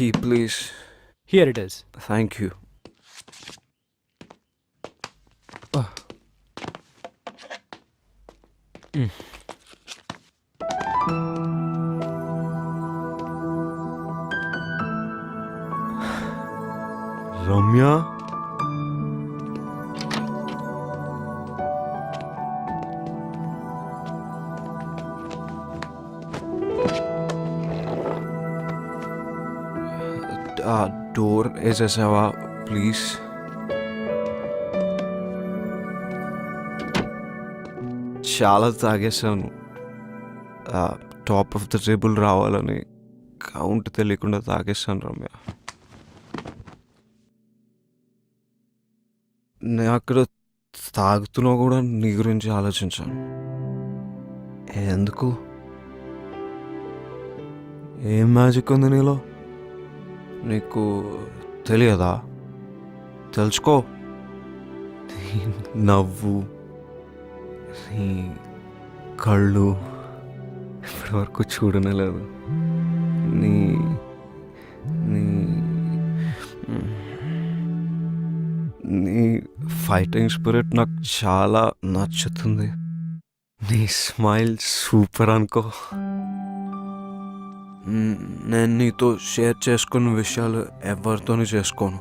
key, please? Here it is. Thank you. Oh. Mm. Ramya? Door వేసేసావా please చాలా తాగేసాను top off the table రావాలని count తెలియకుండా తాగేసాను రమ్య. నేను అక్కడ తాగుతున్నా కూడా నీ గురించి ఆలోచించాను. ఎందుకు? ఏం మ్యాజిక్ ఉంది నీలో? నీకు తెలియదా? తెలుసుకో. నవ్వు నీ కళ్ళు ఇప్పటి వరకు చూడనలేదు నీ నీ నీ ఫైటింగ్ స్పిరిట్ నాకు చాలా నచ్చుతుంది. నీ స్మైల్ సూపర్ అనుకో. నేను నీతో షేర్ చేసుకున్న విషయాలు ఎవరితోనూ చేసుకోను.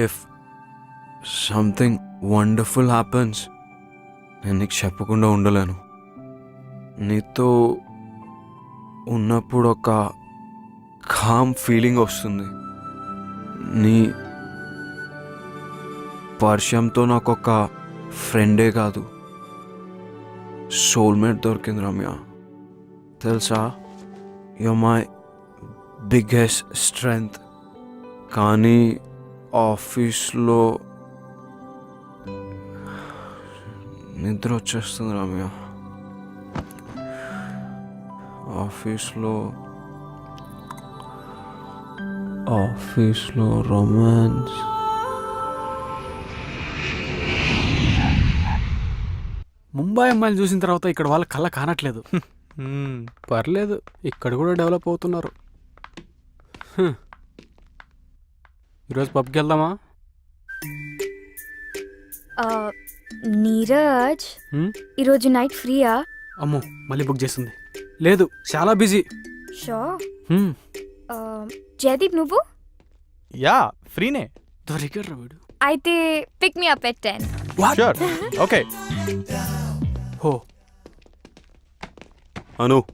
ఇఫ్ సంథింగ్ వండర్ఫుల్ హ్యాపన్స్ నేను నీకు చెప్పకుండా ఉండలేను. నీతో ఉన్నప్పుడు ఒక కామ్ ఫీలింగ్ వస్తుంది. నీ పరిచయంతో నాకు ఒక ఫ్రెండే కాదు. సోల్మేట్ దొరికింది రమ్య. తెలుసా? యు మై బిగ్గెస్ట్ స్ట్రెంగ్త్ కానీ ఆఫీస్లో నిద్ర వచ్చేస్తుంది రమ్య. ఆఫీస్లో ఆఫీస్లో రొమాన్స్ ముంబై అమ్మాయిలు చూసిన తర్వాత ఇక్కడ వాళ్ళ కళ్ళ కానట్లేదు. పర్లేదు. ఇక్కడ కూడా డెవలప్ అవుతున్నారు. హ్మ్. ఈరోజు పబ్కి వెళ్దామా? ఆ, నీరజ్? హ్మ్? ఈరోజు నైట్ ఫ్రీయా? అమ్మో మళ్ళీ బుక్ చేస్తుంది. లేదు చాలా బిజీ. షో హ్మ్, జయదీప్ నువ్వు? యా ఫ్రీనే. దొరికాడు వీడు. అయితే pick me up at ten sure okay హో అను.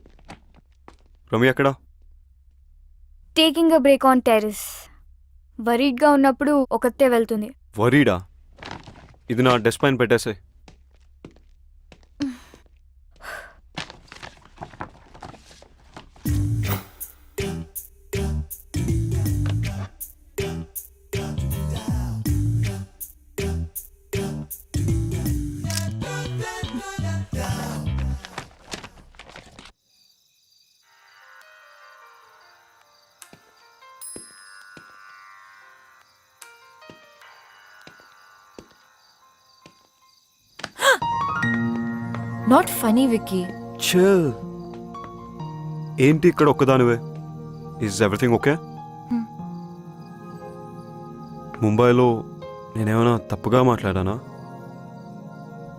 రమ్య ఎక్కడ? Taking a break on terrace వరీడ్గా ఉన్నప్పుడు ఒకతే వెళ్తుంది. వరీడా? ఇది నా డెస్క్ పైన పెట్టేసే నాట్ ఫనీ విక్కీ చిల్ ఏంటి ఇక్కడ ఒక్కదానివే? Is everything okay. ముంబైలో నేనేమైనా తప్పుగా మాట్లాడానా?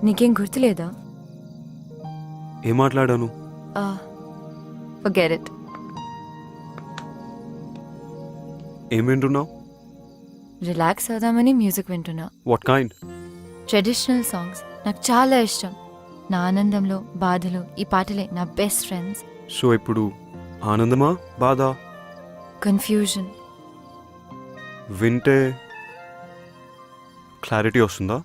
నీకేం గుర్తులేదా? ఏం మాట్లాడాను? ఇట్ ఏం వింటున్నావు? రిలాక్స్ అవుదామని మ్యూజిక్ వింటున్నా. వాట్ కైండ్ ట్రెడిషనల్ సాంగ్స్ నాకు చాలా ఇష్టం. నా ఆనందంలో బాధలో ఈ పాటలే నా బెస్ట్ ఫ్రెండ్స్ సో ఇప్పుడు ఆనందమా బాధ? కన్ఫ్యూజన్ వింటే క్లారిటీ వస్తుందా?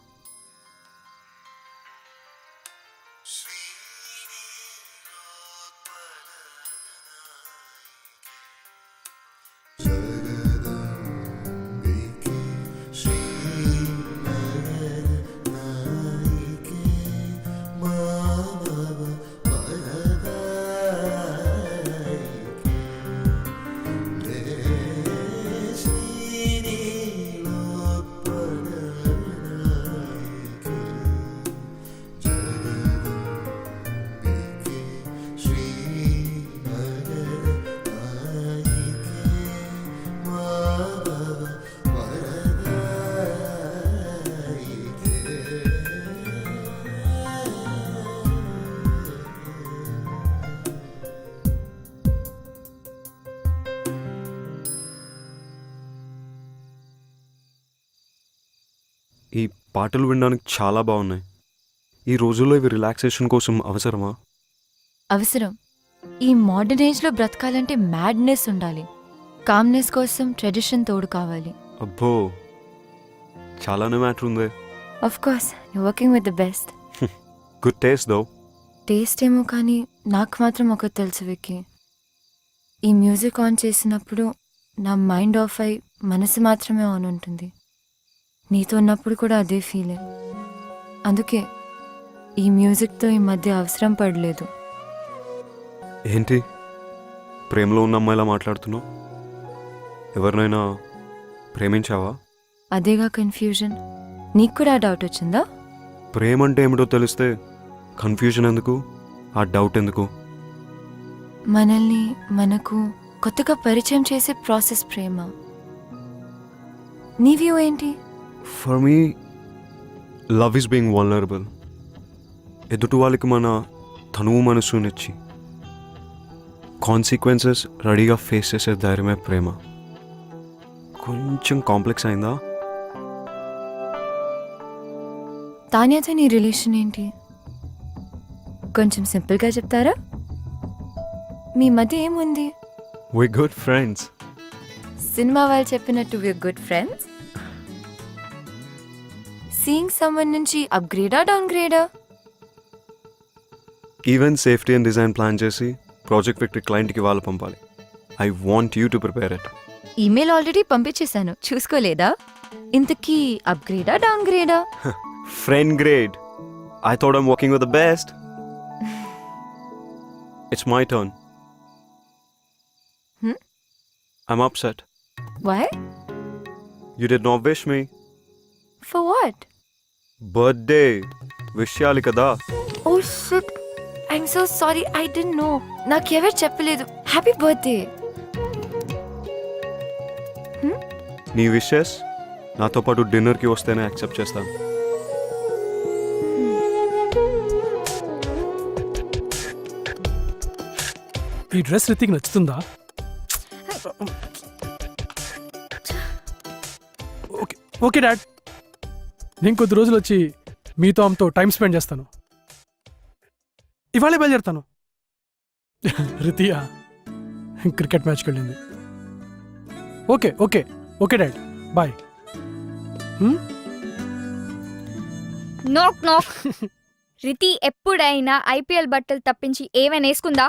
పాటలు వినడానికి చాలా బాగున్నాయి. ఈ రోజుల్లో ఇవి రిలాక్సేషన్ కోసం అవసరమా? అవసరం. ఈ మోడర్న్ ఏజ్లో బ్రతకాలంటే మ్యాడ్నెస్ ఉండాలి. కామ్నెస్ కోసం ట్రెడిషన్ తోడు కావాలి. అబ్బో! చాలానే మ్యాటర్ ఉంది. Of course you working with the best good taste though taste ఏమో కానీ నాకు మాత్రం ఒకటి తెలుసు విక్కీ. ఈ మ్యూజిక్ ఆన్ చేసినప్పుడు నా మైండ్ ఆఫ్ అయి మనసు మాత్రమే ఆన్ ఉంటుంది. నీతో ఉన్నప్పుడు కూడా అదే ఫీలే అందుకే ఈ మ్యూజిక్తో ఈ మధ్య అవసరం పడలేదు. ఏంటి? ప్రేమలో ఉన్న అమ్మాయిలా మాట్లాడుతున్నావు? ఎవరినైనా ప్రేమించావా? అదేగా కన్ఫ్యూజన్ నీకు కూడా ఆ డౌట్ వచ్చిందా? ప్రేమ అంటే ఏమిటో తెలిస్తే కన్ఫ్యూజన్ ఎందుకు? ఆ డౌట్ ఎందుకు? మనల్ని మనకు కొత్తగా పరిచయం చేసే ప్రాసెస్ ప్రేమ. నీ వ్యూ ఏంటి? For me love is being vulnerable ఎదుటి వాళ్ళకి మన తనువు మనసునిచ్చి కాన్సిక్వెన్సెస్ రెడీగా ఫేస్ చేసే ధైర్యమే ప్రేమ. కొంచెం కాంప్లెక్స్ అయిందా? తాన్యాతో నీ రిలేషన్ ఏంటి? కొంచెం సింపుల్గా చెప్తారా? మీ మధ్య ఏముంది? వి గుడ్ ఫ్రెండ్స్ సినిమా వాళ్ళు చెప్పినట్టు we good friends seeing someone నుంచి అప్గ్రేడా down గ్రేడా event safety and design plan చేసి ప్రాజెక్ట్ విక్టరీ క్లయింట్కి వాళ్ళు పంపాలి. I want you to prepare it email already పంపించేశాను. చూసుకోలేదా? ఇంతకీ అప్గ్రేడా down గ్రేడా friend grade I thought I'm working with the best it's my turn? I'm upset why you did not wish me for what birthday wish చేయాలి కదా ఓ shit I'm so sorry I dent no నాకెవరు చెప్పలేదు. Happy birthday నీ wishes? నాతో పాటు డిన్నర్కి వస్తేనే accept చేస్తాను. ఈ డ్రెస్ రితికి నచ్చుతుందా? ఓకే. Okay dad. నేను కొద్ది రోజులు వచ్చి మీతో ఆమెతో టైం స్పెండ్ చేస్తాను. ఇవాళే బయలుదేరుతాను. రితియా క్రికెట్ మ్యాచ్కి వెళ్ళింది. Okay okay okay dad bye. Knock knock. Riti ఎప్పుడైనా ఐపీఎల్ బట్టలు తప్పించి ఏమైనా వేసుకుందా?